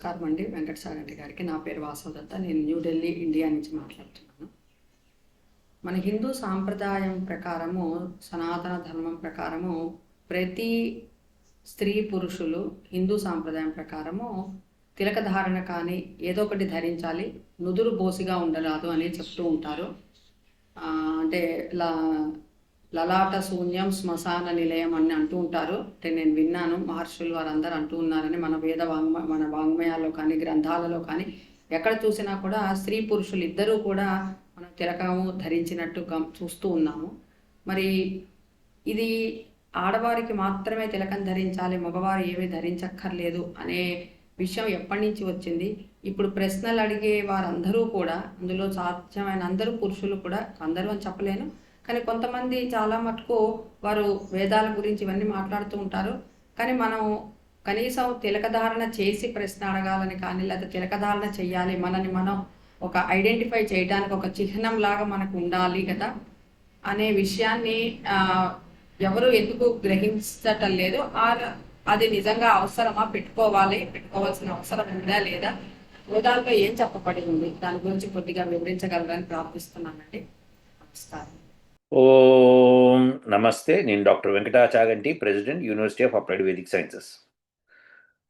నమస్కారం అండి వెంకట సాగంటి గారికి. నా పేరు వాసవదత్త నేను న్యూఢిల్లీ ఇండియా నుంచి మాట్లాడుతున్నాను. మన హిందూ సాంప్రదాయం ప్రకారము సనాతన ధర్మం ప్రకారము ప్రతి స్త్రీ పురుషులు హిందూ సాంప్రదాయం ప్రకారము తిలక ధారణ కానీ ఏదో ఒకటి ధరించాలి. నుదురు బోసిగా ఉండరాదు అని చెప్తూ ఉంటారు. అంటే ఇలా లలాట శూన్యం శ్మశాన నిలయం అని అంటూ ఉంటారు. అంటే నేను విన్నాను మహర్షులు వారందరూ అంటూ ఉన్నారని మన వేద వాంగ్మ మన వాంగ్మయాల్లో కానీ గ్రంథాలలో కానీ ఎక్కడ చూసినా కూడా స్త్రీ పురుషులు ఇద్దరూ కూడా మనం తిలకము ధరించినట్టు చూస్తూ ఉన్నాము. మరి ఇది ఆడవారికి మాత్రమే తిలకం ధరించాలి మగవారు ఏమీ ధరించక్కర్లేదు అనే విషయం ఎప్పటి నుంచి వచ్చింది? ఇప్పుడు ప్రశ్నలు అడిగే వారందరూ కూడా అందులో సాధ్యమైన అందరూ పురుషులు కూడా అందరూ అని చెప్పలేను కానీ కొంతమంది చాలా మటుకు వారు వేదాల గురించి ఇవన్నీ మాట్లాడుతూ ఉంటారు. కానీ మనం కనీసం తిలకధారణ చేసి ప్రశ్న అడగాలని కానీ లేదా తిలకధారణ చేయాలి మనని మనం ఒక ఐడెంటిఫై చేయడానికి ఒక చిహ్నం లాగా మనకు ఉండాలి కదా అనే విషయాన్ని ఎవరు ఎందుకు గ్రహించటం లేదు. ఆ అది నిజంగా అవసరమా? పెట్టుకోవాలి. పెట్టుకోవాల్సిన అవసరం ఉందా లేదా? వేదాలపై ఏం చెప్పబడి ఉంది దాని గురించి కొద్దిగా వివరించగలరని ప్రార్థిస్తున్నానండి. నమస్కారం. ఓం నమస్తే నేను doctor Venkatachaganti president university of applied Vedic sciences.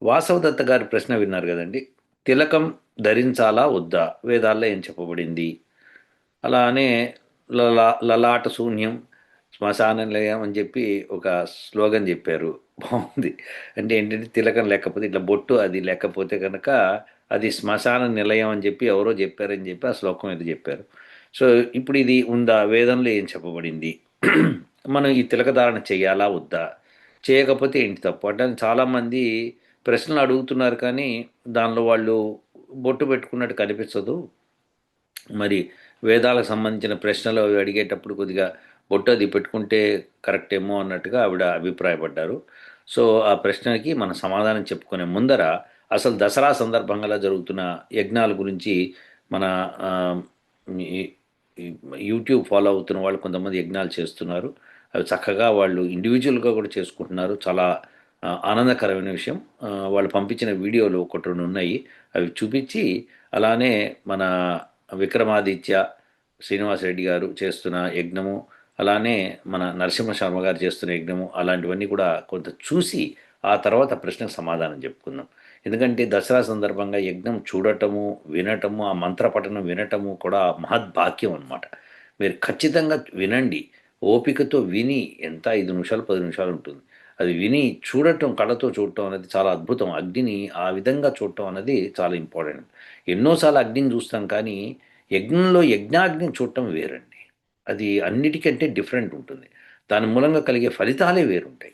Vasava Datta గారి ప్రశ్న విన్నారు కదండి. తిలకం ధరించాలా వద్దా? వేదాల్లో ఏం చెప్పబడింది? అలానే లలా లలాట శూన్యం శ్మశాన నిలయం అని చెప్పి ఒక స్లోగన్ చెప్పారు. బాగుంది. అంటే ఏంటంటే తిలకం లేకపోతే ఇట్లా బొట్టు అది లేకపోతే కనుక అది శ్మశాన నిలయం అని చెప్పి ఎవరో చెప్పారని చెప్పి ఆ శ్లోకం ఏదో చెప్పారు. సో ఇప్పుడు ఇది ఉందా? వేదంలో ఏం చెప్పబడింది? మనం ఈ తిలకధారణ చేయాలా? వద్దా? చేయకపోతే ఏంటి తప్పు? అంటే చాలామంది ప్రశ్నలు అడుగుతున్నారు కానీ దానిలో వాళ్ళు బొట్టు పెట్టుకున్నట్టు కనిపించదు మరి వేదాలకు సంబంధించిన ప్రశ్నలు అవి అడిగేటప్పుడు కొద్దిగా బొట్టు అది పెట్టుకుంటే కరెక్ట్ ఏమో అన్నట్టుగా ఆవిడ అభిప్రాయపడ్డారు. సో ఆ ప్రశ్నకి మన సమాధానం చెప్పుకునే ముందర అసలు దసరా సందర్భంగా జరుగుతున్న యజ్ఞాల గురించి మన యూట్యూబ్ ఫాలో అవుతున్న వాళ్ళు కొంతమంది యజ్ఞాలు చేస్తున్నారు. అవి చక్కగా వాళ్ళు ఇండివిజువల్గా కూడా చేసుకుంటున్నారు. చాలా ఆనందకరమైన విషయం. వాళ్ళు పంపించిన వీడియోలు ఒకటి రెండు ఉన్నాయి. అవి చూపించి అలానే మన విక్రమాదిత్య శ్రీనివాసరెడ్డి గారు చేస్తున్న యజ్ఞము అలానే మన నరసింహ శర్మ గారు చేస్తున్న యజ్ఞము అలాంటివన్నీ కూడా కొంత చూసి ఆ తర్వాత ప్రశ్నకు సమాధానం చెప్పుకుందాం. ఎందుకంటే దసరా సందర్భంగా యజ్ఞం చూడటము వినటము ఆ మంత్రపఠనం వినటము కూడా మహద్భాగ్యం అన్నమాట. మీరు ఖచ్చితంగా వినండి. ఓపికతో విని ఎంత ఐదు నిమిషాలు పది నిమిషాలు ఉంటుంది. అది విని చూడటం కళ్ళతో చూడటం అనేది చాలా అద్భుతం. అగ్నిని ఆ విధంగా చూడటం అనేది చాలా ఇంపార్టెంట్. ఎన్నోసార్లు అగ్నిని చూస్తాం కానీ యజ్ఞంలో యజ్ఞాగ్నిని చూడటం వేరండి. అది అన్నిటికంటే డిఫరెంట్ ఉంటుంది. దాని మూలంగా కలిగే ఫలితాలే వేరుంటాయి.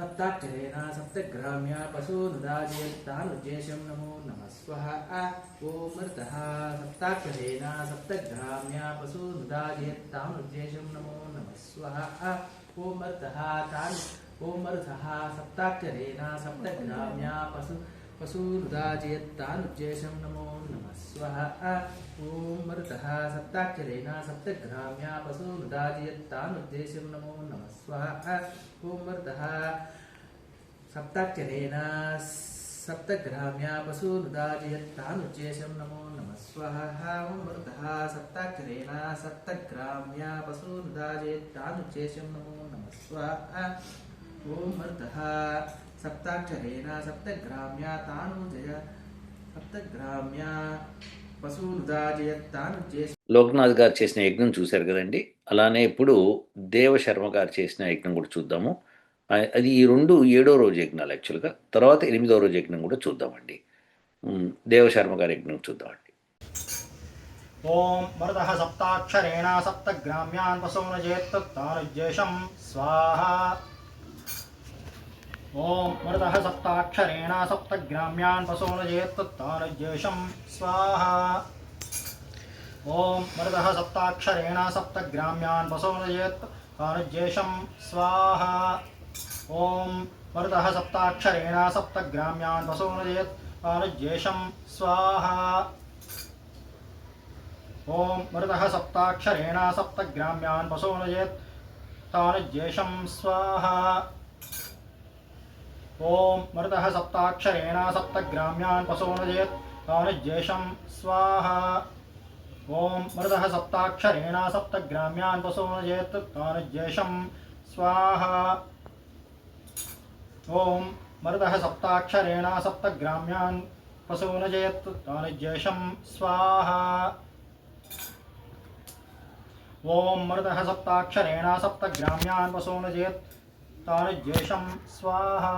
సప్తాక్షరేణ సప్తగ్రామ్యాపశూదాదియత్తానుద్యేశం నమో నమః స్వః ఓం వర్ధః సప్తాక్షరేణ సప్తగ్రామ్యాపశూదాదియత్తానుద్యేశం నమో నమః స్వః ఓం వర్ధః సప్తాక్షరేణ సప్తగ్రామ్యాపశూదాదియత్తానుద్యేశం నమో నమః స్వః ఓం వర్ధః తాను ఓం వర్ధః సప్తాక్షరేణ సప్తగ్రామ్యా పశు పశూర్దాజయత్తానుద్యేశం నమో నమః స్వః. ఓం వర్ధః సప్తాక్షరేణ సప్తగ్రామ్యా పశూర్దాజయత్తానుద్యేశం నమో నమః స్వః. ఓం వర్ధః సప్తాక్షరేణ సప్తగ్రామ్యా పశూర్దాజయత్తానుద్యేశం నమో నమః స్వః. ఓం వర్ధః సప్తాక్షరేణ సప్తగ్రామ్యా పశూర్దాజయత్తానుద్యేశం నమో నమః స్వః. ఓం వర్ధః సప్తాక్షరేణ సప్తగ్రామ్యా తానుజయ సప్తగ్రామ్యా లోక్నాథ్ గారు చేసిన యజ్ఞం చూశారు కదండి? అలానే ఇప్పుడు దేవశర్మ గారు చేసిన యజ్ఞం కూడా చూద్దాము. అది ఈ రెండు ఏడో రోజు యజ్ఞాలు యాక్చువల్గా. తర్వాత ఎనిమిదో రోజు యజ్ఞం కూడా చూద్దామండి. దేవశర్మ గారి యజ్ఞం చూద్దామండి. ఓం మృత సప్తాక్షరేణ సప్త గ్రామ్యాన్ వసూనజేత్తు స్వాహ. ఓ मरुतः सप्ताक्षरेण सप्तग्राम्यान् पशूनजेत्तत्तानुज्येशं स्वाहा। ॐ मरुतः सप्ताक्षरेण सप्तग्राम्यान् पशूनजेत् तानुज्येषं स्वाहा। ॐ मरुतः सप्ताक्षरेण सप्तग्राम्यान् वसूनयेत् तानुज्येषं स्वाहा। ॐ मरुतः सप्ताक्षरेण सप्तग्राम्यान् वसूनयेत् तानुज्येषं स्वाहा। ఓం మృత సప్తాక్షరేణ సప్తగ్రామ్యాన్ పశోనజయత్ తానుజ్యేషం స్వాహా ఓం మృత సప్తాక్షరేణ సప్తగ్రామ్యాన్ పశోనజయత్ తానుజ్యేషం స్వాహా ఓం మృత సప్తాక్షరేణ సప్తగ్రామ్యాన్ పశూనజయత్ తానుజ్యేషం స్వాహా ఓం మృత సప్తాక్షరేణ సప్తగ్రామ్యాన్ పశూనజయత్ తానుజ్యేషం స్వాహా.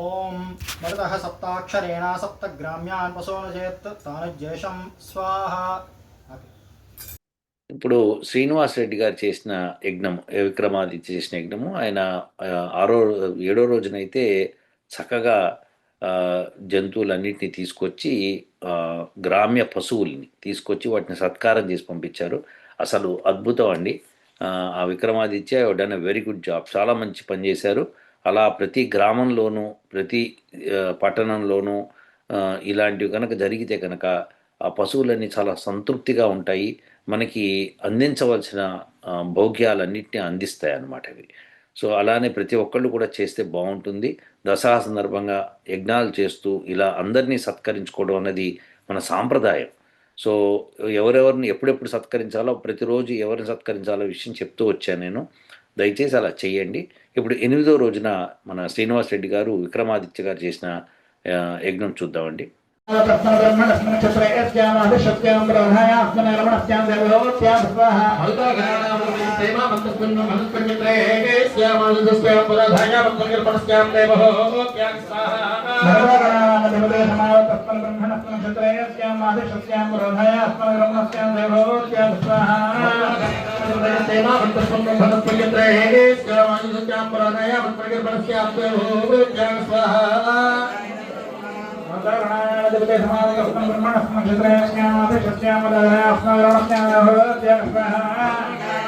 ఓం మరుత సప్తాక్షరేణ సప్తగ్రామ్యాన్ వసోనుజేత్ తానుజ్యేషం స్వాహా. ఇప్పుడు శ్రీనివాస్ రెడ్డి గారు చేసిన యజ్ఞం విక్రమాదిత్య చేసిన యజ్ఞము ఆయన ఆరో ఏడో రోజునైతే చక్కగా జంతువులన్నింటినీ తీసుకొచ్చి గ్రామ్య పశువుల్ని తీసుకొచ్చి వాటిని సత్కారం చేసి పంపించారు. అసలు అద్భుతం అండి. ఆ, Vikramaditya done a very good job చాలా మంచి పని చేశారు. అలా ప్రతి గ్రామంలోనూ ప్రతి పట్టణంలోనూ ఇలాంటివి కనుక జరిగితే కనుక ఆ పశువులన్నీ చాలా సంతృప్తిగా ఉంటాయి. మనకి అందించవలసిన భోగ్యాలన్నింటినీ అందిస్తాయి అన్నమాట ఇవి సో అలానే ప్రతి ఒక్కళ్ళు కూడా చేస్తే బాగుంటుంది. దసరా సందర్భంగా యజ్ఞాలు చేస్తూ ఇలా అందరినీ సత్కరించుకోవడం అనేది మన సాంప్రదాయం. సో ఎవరెవరిని ఎప్పుడెప్పుడు సత్కరించాలో ప్రతిరోజు ఎవరిని సత్కరించాలో విషయం చెప్తూ వచ్చాను నేను. దయచేసి అలా చేయండి ఇప్పుడు ఎనిమిదో రోజున మన శ్రీనివాస్ రెడ్డి గారు విక్రమాదిత్య గారు చేసిన యజ్ఞం చూద్దామండి. नक्षत्रयस्यां मासिषस्यां रोधायास्मन् ब्रह्मस्यां देवोत्यां स्वाहा देवा भक्तस्वं भक्तप्रयत्रे वायुसत्यां रोधाया भक्तप्रयत्नस्यां देवोत्यां स्वाहा ब्रह्मणस्मक्षत्रयस्यां मासिषस्यां रोधायास्मन् ब्रह्मस्यां देवोत्यां स्वाहा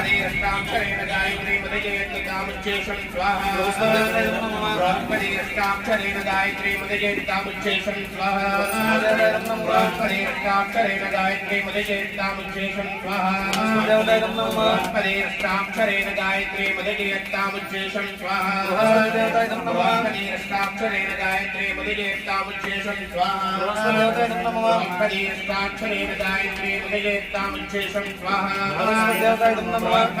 गायत्रीम गायत्रीमुदयेत्तामुच्छेषं स्वाहा ब्रह्मणेष्टाक्षरेण गायत्रीमुदयेत्तामुच्छेषं स्वाहा ब्रह्मणेष्टाक्षरेण गायत्रीमुदयेत्तामुच्छेषं स्वाहा ब्रह्मणेष्टाक्षरेण स्वाहा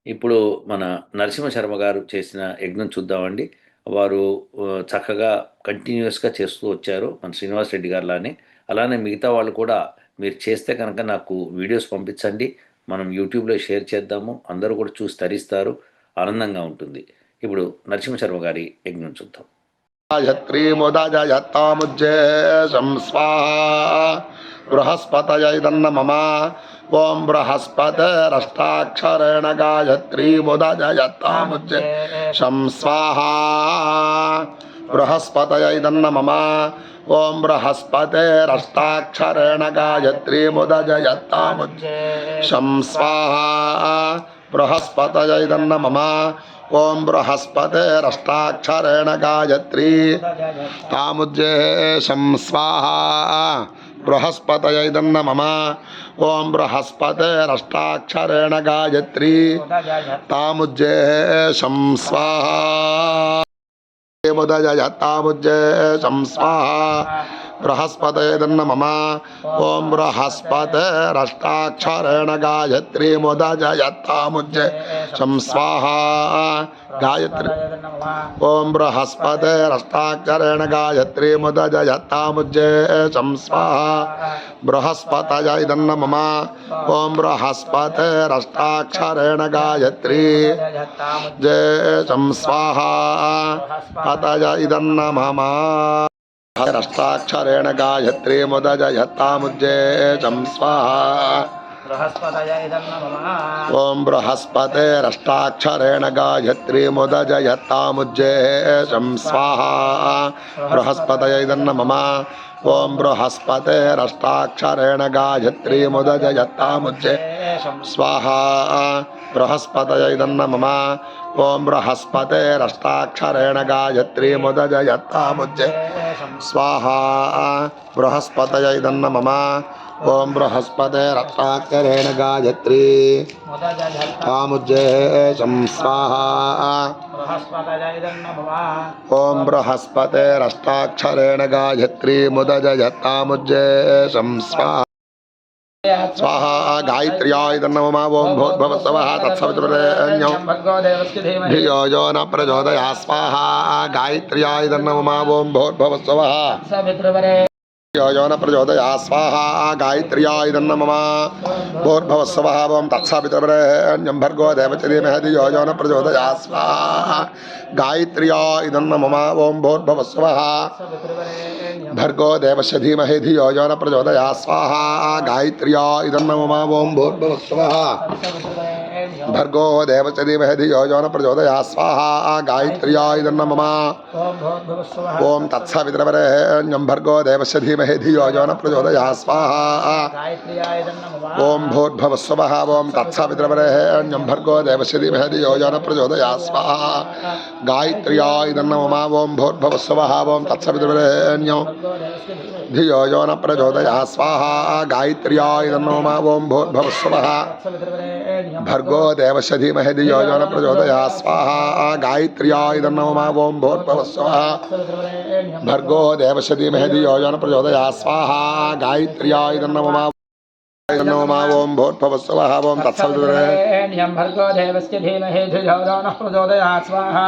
ఇప్పుడు మన నరసింహ శర్మ గారు చేసిన యజ్ఞం చూద్దామండి. వారు చక్కగా కంటిన్యూస్గా చేస్తూ వచ్చారు మన శ్రీనివాస్ రెడ్డి గారు లానే అలానే మిగతా వాళ్ళు కూడా మీరు చేస్తే కనుక నాకు వీడియోస్ పంపించండి. మనం యూట్యూబ్లో షేర్ చేద్దాము. అందరూ కూడా చూసి తరిస్తారు. ఆనందంగా ఉంటుంది. ఇప్పుడు నరసింహ శర్మ గారి యజ్ఞం చూద్దాం. గాయత్రీముదజయత్తాముజ్జేషం స్వాహా బృహస్పతయైదన్న మమ ఓం బృహస్పతిరష్టాక్షరేణ గాయత్రీముదజయత్తాముజ్జేషం స్వాహా బృహస్పతయైదన్న మమ ఓం బృహస్పతిరష్టాక్షరేణ గాయత్రీముదజయత్తాముజ్జేషం స్వాహా బృహస్పతయైదన్న మమ ఓం బృహస్పతిరష్టాక్షరేణ గాయత్రీ తాముజ్జేషం స్వాహా బృహస్పతయైదన్న మమ. ఓం బృహస్పతిరష్టాక్షరేణ గాయత్రీ. తాముజ్జేషం స్వాహా. ముదయ తాముజ్జేషం స్వాహా బృహస్పతేదన్న మమ ఓం బృహస్పతిరష్టాక్షరేణ గాయత్రీ ముదజయత్తాముజ్జేషం స్వాహా గాయత్రి ఓం బృహస్పతిరష్టాక్షరేణ గాయత్రీ ముదజయత్తాముజ్జేషం స్వాహా బృహస్పతయైదన్న మమ ఓం బృహస్పతిరష్టాక్షరేణ గాయత్రీ జేషం స్వాహా పతయ ఇదన్న మమ రష్టాక్షరేణ గాయత్రీ ముదజయత్తాముజ్జేషం స్వాహా ఓం బృహస్పతిరష్టాక్షరేణ గాయత్రీ ముదజయత్తాముజ్జేషం స్వాహా. బృహస్పతయైదన్న మమ ఓం బృహస్పతిరష్టాక్షరేణ గాయత్రీ ముదజయత్తాముజ్జే స్వాహా. బృహస్పతయైదన్న మమ ఓం బృహస్పతిరష్టాక్షరేణ గాయత్రీ ముదజయత్తాముజ్జే స్వాహా. బృహస్పతయైదన్న మమ ఓం బృహస్పతిరష్టాక్షరేణ గాయత్రీ తాముజ్జేషం స్వాహా ఓం బృహస్పతిరష్టాక్షరేణ గాయత్రీ ముదజయత్తాముజ్జేషం స్వాహా స్వాహా గాయత్ర్యా ఇదన్నమ ఓం భూద్భవస్వ తత్సవితుర్యం ధియో యో న ప్రచోదయా స్వాహా గాయత్ర్యా ఇదన్నమ ఓం భూద్భవస్వ ధియో योजन प्रचोदया। स्वाहा गायत्री नम। मम भोर्भवस्वः भवं भर्गो देवचर्य महति। योजन प्रचोदया। स्वाहा गायत्री नम। मम ओं भोर्भवस्वः भर्गो देवस्य धीमहि धियो यो न प्रचोदया। स्वाहा गायत्री नम। मम ओं भोर्भवस्वः भर्गो देवचरी वह धियो जो न प्रचोदया स्वाहा गायत्र्याय मम ओम तत्सवितरवरेण्यं भर्गो देवस्य धीमहि धियो जो न प्रचोदया स्वाहा ओम भूर्भव स्वः ओम तत्सवितरवरेण्यं भर्गो देवस्य धीमहि धियो जो न प्रचोदया स्वाहा गायत्र्याय मम ओम भूर्भव स्वः ओम तत्सवितरवरेण्यं धियो जो न प्रचोदया स्वाहा गायत्र्याय मम ओम भूर्भव स्वः भर्गो देवस्य धीमहि धियो प्रचोदया स्वाहा गायत्री नमः ओं भोर्भवः स्वाहा। भर्गो देवस्य धीमहि धियो प्रचोदया स्वाहा गायत्री नम ओम भोर्भव स्वाहा। ओम भर्गो देवस्य प्रचोदया स्वाहा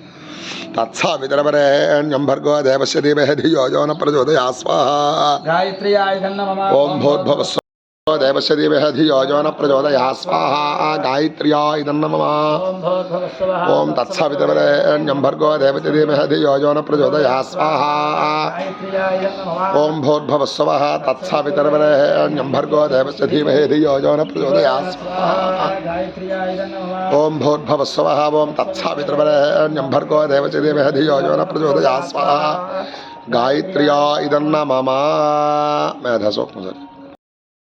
तत्सावितरपरेण्यं भर्गो देवस्य देवः धियो यो न प्रचोदया स्वाहा। गायत्री आयुधन्न मम ओम भूर्भुवः देवशदेवः प्रचोदया स्वाहा गायत्र्या इदं नमः। ॐ तत्सवितवरेण्यं भर्गो देवतिदेवः प्रचोदया स्वाहा ॐ भोर्भवस्वः तत्सवितरवरेण्यं भर्गो देवस्य धीमहे प्रचोदया स्वाहा ॐ भोर्भवस्वः, ॐ तत्सवितरवरेण्यं भर्गो देवस्य प्रचोदया स्वाहा गायत्र्या इदं नमः। मैं सर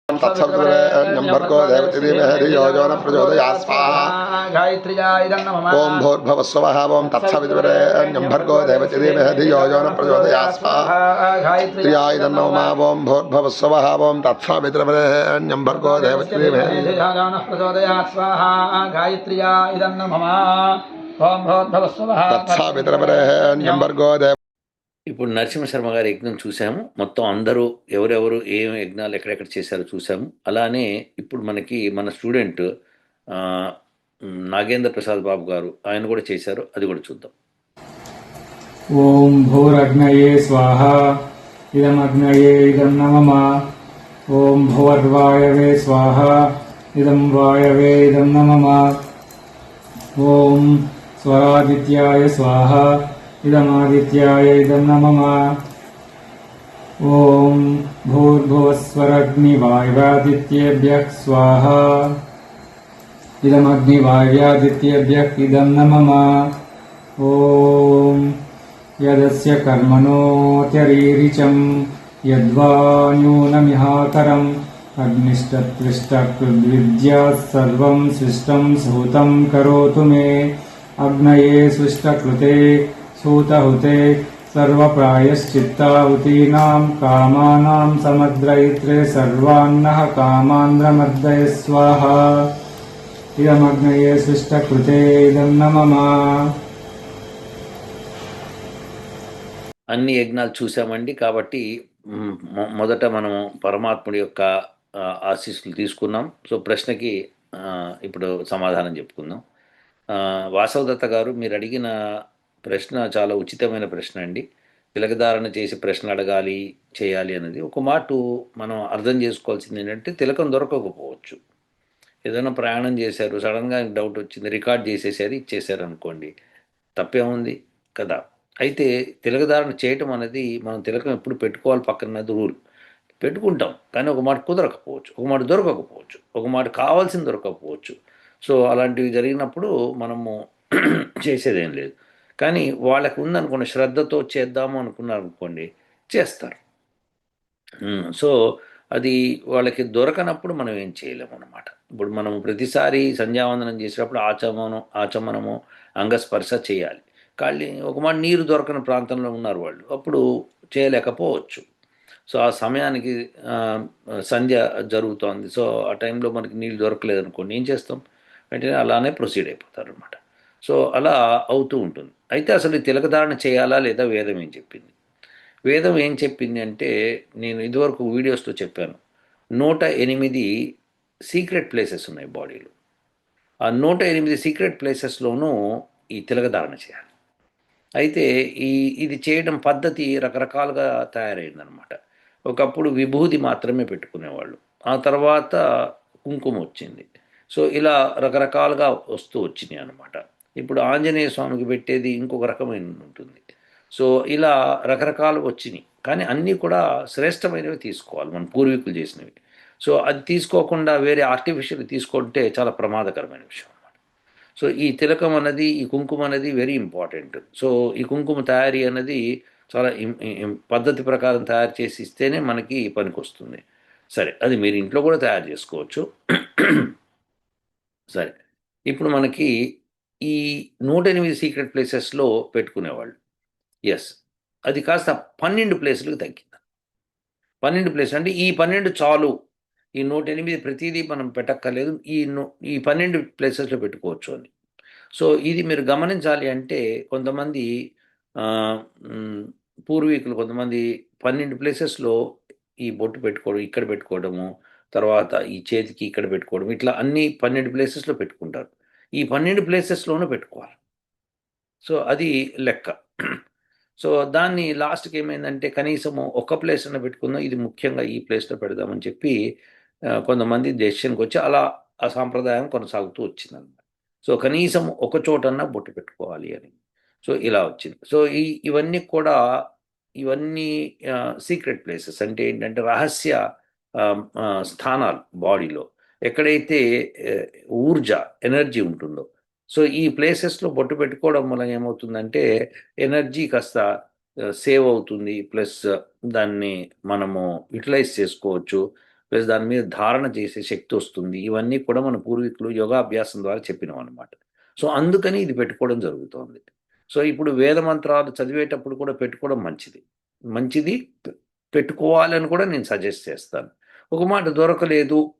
तत्सद्गुरुर्नम्बर्को देवतिदेव हरियो यो न प्रचोदया स्वाहा ओम भूर्भव स्वः ओं तत्सवितुर्नम्बर्को देवतिदेव हरियो यो न प्रचोदया स्वाहा त्रिया इदं नो ఇప్పుడు నరసింహశర్మ గారి యజ్ఞం చూసాము మొత్తం అందరూ ఎవరెవరు ఏం యజ్ఞాలు ఎక్కడెక్కడ చేశారో చూసాము అలానే ఇప్పుడు మనకి మన స్టూడెంట్ నాగేంద్ర ప్రసాద్ బాబు గారు ఆయన కూడా చేశారు. అది కూడా చూద్దాం. ఓం భూరగ్నయే స్వాహ ఇదమగ్నయే ఇదం నమమ ఓం భువర్వాయవే స్వాహ ఇదం వాయవే ఇదం నమమ ఓం స్వరాదిత్యాయ స్వాహ इदमादित्याय इदं न मम ॐ भूर्भुवस्वरग्निवायुवादित्येभ्यः स्वाहा। इदमग्निवायुवादित्येभ्यः इदं न कर्मणोत्यरीरिचं यद्वा न्यूनमिहाकरम् अग्निष्टत्विष्टकृद्विद्याः सर्वं सृष्टं सूतं करोतु मे। अग्नये सृष्टकृते सूतहुते सर्वप्रायश्चित्ताहुतीनां कामानां समद्रयित्रे सर्वान्नः कामान्द्रमद्दय स्वाहा इदमग्नये सृष्टकृते इदं न मम అన్ని యజ్ఞాలు చూసామండి కాబట్టి మ్, మొ- మొదట మనం పరమాత్ముడి యొక్క ఆ, ఆశీస్సులు తీసుకున్నాం సో ప్రశ్నకి ఆ, ఇప్పుడు సమాధానం చెప్పుకుందాం ఆ, వాసవదత్త గారు మీరు అడిగిన ప్రశ్న చాలా ఉచితమైన ప్రశ్న అండి. తిలకధారణ చేసి ప్రశ్న అడగాలి చేయాలి అనేది ఒక మాట మనం అర్థం చేసుకోవాల్సింది ఏంటంటే తిలకం దొరకకపోవచ్చు. ఏదైనా ప్రయాణం చేశారు సడన్గా డౌట్ వచ్చింది రికార్డ్ చేసేసారు ఇచ్చేసారు అనుకోండి తప్పేముంది కదా. అయితే తిలకధారణ చేయటం అనేది మనం తిలకం ఎప్పుడు పెట్టుకోవాలి పక్కనది రూల్. పెట్టుకుంటాం కానీ ఒక మాట కుదరకపోవచ్చు ఒక మాట దొరకకపోవచ్చు ఒక మాట కావాల్సింది దొరకకపోవచ్చు. సో అలాంటివి జరిగినప్పుడు మనము చేసేదేం లేదు. కానీ వాళ్ళకి ఉందనుకోండి శ్రద్ధతో చేద్దాము అనుకున్నారు అనుకోండి చేస్తారు సో అది వాళ్ళకి దొరకనప్పుడు మనం ఏం చేయలేము అనమాట ఇప్పుడు మనం ప్రతిసారి సంధ్యావందనం చేసేటప్పుడు ఆచమనం ఆచమనము అంగస్పర్శ చేయాలి. కాళ్ళు ఒక మాట నీరు దొరకని ప్రాంతంలో ఉన్నారు వాళ్ళు అప్పుడు చేయలేకపోవచ్చు. సో ఆ సమయానికి సంధ్య జరుగుతోంది. సో ఆ టైంలో మనకి నీళ్ళు దొరకలేదు అనుకోండి ఏం చేస్తాం? వెంటనే అలానే ప్రొసీడ్ అయిపోతారు అనమాట సో అలా అవుతూ ఉంటుంది. అయితే అసలు తిలకధారణ చేయాలా లేదా వేదం ఏం చెప్పింది? వేదం ఏం చెప్పింది అంటే నేను ఇదివరకు వీడియోస్లో చెప్పాను. నూట ఎనిమిది సీక్రెట్ ప్లేసెస్ ఉన్నాయి బాడీలో. ఆ నూట ఎనిమిది సీక్రెట్ ప్లేసెస్లోనూ ఈ తిలకధారణ చేయాలి. అయితే ఈ ఇది చేయడం పద్ధతి రకరకాలుగా తయారైందనమాట ఒకప్పుడు విభూది మాత్రమే పెట్టుకునేవాళ్ళు. ఆ తర్వాత కుంకుమ వచ్చింది. సో ఇలా రకరకాలుగా వస్తూ వచ్చినాయి అనమాట ఇప్పుడు ఆంజనేయ స్వామికి పెట్టేది ఇంకొక రకమైన ఉంటుంది. సో ఇలా రకరకాలు వచ్చినాయి. కానీ అన్నీ కూడా శ్రేష్టమైనవి తీసుకోవాలి. మన పూర్వీకులు చేసినవి. సో అది తీసుకోకుండా వేరే ఆర్టిఫిషియల్ తీసుకుంటే చాలా ప్రమాదకరమైన విషయం అన్నమాట. సో ఈ తిలకం అన్నది ఈ కుంకుమ అనేది వెరీ ఇంపార్టెంట్. సో ఈ కుంకుమ తయారీ అన్నది చాలా పద్ధతి ప్రకారం తయారు చేసి ఇస్తేనే మనకి పనికి వస్తుంది. సరే అది మీరు ఇంట్లో కూడా తయారు చేసుకోవచ్చు. సరే ఇప్పుడు మనకి ఈ నూట ఎనిమిది సీక్రెట్ ప్లేసెస్లో పెట్టుకునేవాళ్ళు. ఎస్ అది కాస్త పన్నెండు ప్లేసులకు తగ్గింది. పన్నెండు ప్లేస్ అంటే ఈ పన్నెండు చాలు. ఈ నూట ఎనిమిది ప్రతిదీ మనం పెట్టక్కర్లేదు. ఈ ఈ పన్నెండు ప్లేసెస్లో పెట్టుకోవచ్చు అని. సో ఇది మీరు గమనించాలి అంటే కొంతమంది పూర్వీకులు కొంతమంది పన్నెండు ప్లేసెస్లో ఈ బొట్టు పెట్టుకోవడం ఇక్కడ పెట్టుకోవడము తర్వాత ఈ చేతికి ఇక్కడ పెట్టుకోవడం ఇట్లా అన్ని పన్నెండు ప్లేసెస్లో పెట్టుకుంటారు. ఈ పన్నెండు ప్లేసెస్లోనూ పెట్టుకోవాలి. సో అది లెక్క. సో దాన్ని లాస్ట్కి ఏమైందంటే కనీసము ఒక ప్లేస్ పెట్టుకుందాం. ఇది ముఖ్యంగా ఈ ప్లేస్లో పెడదామని చెప్పి కొంతమంది డెసిషన్కి వచ్చి అలా ఆ సాంప్రదాయం కొనసాగుతూ వచ్చిందన్నమాట సో కనీసం ఒక చోటన్నా బొట్టు పెట్టుకోవాలి అని. సో ఇలా వచ్చింది. సో ఈ ఇవన్నీ కూడా ఇవన్నీ సీక్రెట్ ప్లేసెస్ అంటే ఏంటంటే రహస్య స్థానాలు బాడీలో ఎక్కడైతే ఊర్జ ఎనర్జీ ఉంటుందో. సో ఈ ప్లేసెస్లో బొట్టు పెట్టుకోవడం వల్ల ఏమవుతుందంటే ఎనర్జీ కాస్త సేవ్ అవుతుంది. ప్లస్ దాన్ని మనము యూటిలైజ్ చేసుకోవచ్చు. ప్లస్ దాని మీద ధారణ చేసే శక్తి వస్తుంది. ఇవన్నీ కూడా మన పూర్వీకులు యోగాభ్యాసం ద్వారా చెప్పినాం అనమాట సో అందుకని ఇది పెట్టుకోవడం జరుగుతోంది. సో ఇప్పుడు వేద మంత్రాలు చదివేటప్పుడు కూడా పెట్టుకోవడం మంచిది. మంచిది పె- పెట్టుకోవాలని కూడా నేను సజెస్ట్ చేస్తాను. ఒక మాట దొరకలేదు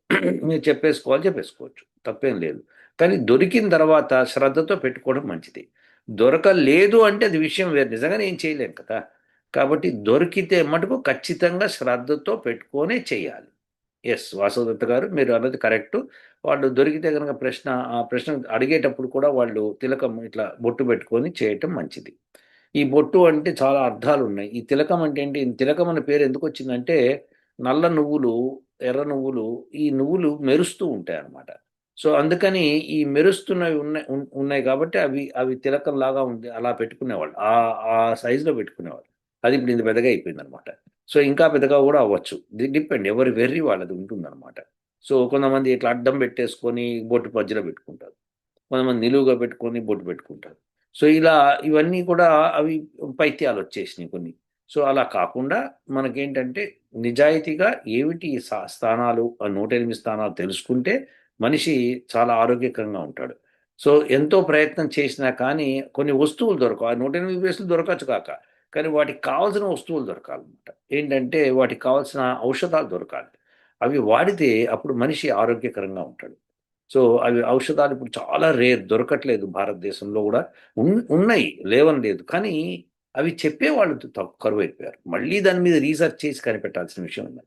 మీరు చెప్పేసుకోవాలి చెప్పేసుకోవచ్చు. తప్పేం లేదు. కానీ దొరికిన తర్వాత శ్రద్ధతో పెట్టుకోవడం మంచిది. దొరకలేదు అంటే అది విషయం వేరు. నిజంగా ఏం చేయలేం కదా. కాబట్టి దొరికితే మటుకు ఖచ్చితంగా శ్రద్ధతో పెట్టుకొనే చేయాలి. ఎస్ వాసవదత్త గారు మీరు అన్నది కరెక్ట్. వాళ్ళు దొరికితే కనుక ప్రశ్న ఆ ప్రశ్న అడిగేటప్పుడు కూడా వాళ్ళు తిలకం ఇట్లా బొట్టు పెట్టుకొని చేయటం మంచిది. ఈ బొట్టు అంటే చాలా అర్థాలు ఉన్నాయి. ఈ తిలకం అంటే ఏంటి? తిలకం అనే పేరు ఎందుకు వచ్చిందంటే నల్ల నువ్వులు ఎర్ర నువ్వులు ఈ నువ్వులు మెరుస్తూ ఉంటాయి అన్నమాట. సో అందుకని ఈ మెరుస్తున్నవి ఉన్నాయి ఉన్నాయి కాబట్టి అవి అవి తిలకం లాగా ఉంది అలా పెట్టుకునేవాళ్ళు. ఆ ఆ సైజులో పెట్టుకునేవాళ్ళు. అది ఇప్పుడు ఇంత పెద్దగా అయిపోయింది అనమాట సో ఇంకా పెద్దగా కూడా అవ్వచ్చు. డిపెండ్. ఎవరి వెర్రి వాళ్ళది ఉంటుందన్నమాట. సో కొంతమంది ఇట్లా అడ్డం పెట్టేసుకొని బొట్టు మధ్యలో పెట్టుకుంటారు. కొంతమంది నిలువుగా పెట్టుకొని బొట్టు పెట్టుకుంటారు. సో ఇలా ఇవన్నీ కూడా అవి పైత్యాలు వచ్చేసినాయి కొన్ని. సో అలా కాకుండా మనకేంటంటే నిజాయితీగా ఏమిటి స్థానాలు నూట ఎనిమిది స్థానాలు తెలుసుకుంటే మనిషి చాలా ఆరోగ్యకరంగా ఉంటాడు. సో ఎంతో ప్రయత్నం చేసినా కానీ కొన్ని వస్తువులు దొరకవు. నూట ఎనిమిది ప్లేసులు దొరకచ్చు కాక కానీ వాటికి కావాల్సిన వస్తువులు దొరకాలన్నమాట. ఏంటంటే వాటికి కావాల్సిన ఔషధాలు దొరకాలి. అవి వాడితే అప్పుడు మనిషి ఆరోగ్యకరంగా ఉంటాడు. సో అవి ఔషధాలు ఇప్పుడు చాలా రేర్ దొరకట్లేదు భారతదేశంలో కూడా. ఉన్- ఉన్నాయి లేవని లేదు కానీ అవి చెప్పేవాళ్ళు తక్కువ కరువు అయిపోయారు మళ్ళీ దాని మీద రీసెర్చ్ చేసి కనిపెట్టాల్సిన విషయం ఉంది.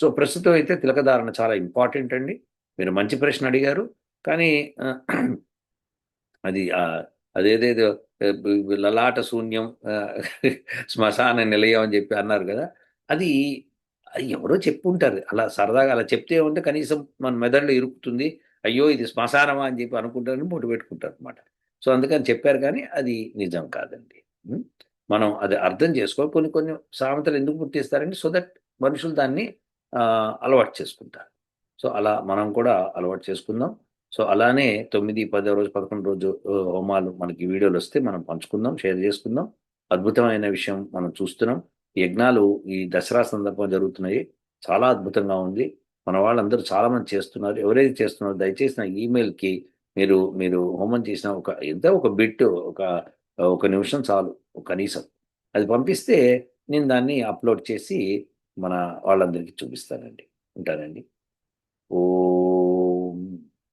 సో ప్రస్తుతం అయితే తిలకధారణ చాలా ఇంపార్టెంట్ అండి. మీరు మంచి ప్రశ్న అడిగారు. కానీ అది అదేదేదో లలాట శూన్యం శ్మశాన నిలయం అని చెప్పి అన్నారు కదా. అది ఎవరో చెప్పుంటారు. అలా సరదాగా అలా చెప్తే ఉంటే కనీసం మన మెదడులో ఇరుక్కుతుంది. అయ్యో ఇది శ్మశానమా అని చెప్పి అనుకుంటారని పొట్టు పెట్టుకుంటారు అనమాట సో అందుకని చెప్పారు కానీ అది నిజం కాదండి. మనం అది అర్థం చేసుకోవాలి. కొన్ని కొన్ని సామెతలు ఎందుకు పుట్టిస్తారంటే సో దట్ మనుషులు దాన్ని అలవాటు చేసుకుంటారు. సో అలా మనం కూడా అలవాటు చేసుకుందాం. సో అలానే తొమ్మిది పదో రోజు పదకొండు రోజు హోమాలు మనకి వీడియోలు వస్తే మనం పంచుకుందాం షేర్ చేసుకుందాం. అద్భుతమైన విషయం మనం చూస్తున్నాం. ఈ యజ్ఞాలు ఈ దసరా సందర్భం జరుగుతున్నాయి. చాలా అద్భుతంగా ఉంది. మన వాళ్ళందరూ చాలా మంది చేస్తున్నారు. ఎవరైతే చేస్తున్నారో దయచేసి నా ఈమెయిల్కి మీరు మీరు హోమం చేసిన ఒక ఎంత ఒక బిట్ ఒక ఒక నిమిషం చాలు కనీసం. అది పంపిస్తే నేను దాన్ని అప్లోడ్ చేసి మన వాళ్ళందరికీ చూపిస్తానండి. ఉంటానండి. ఓ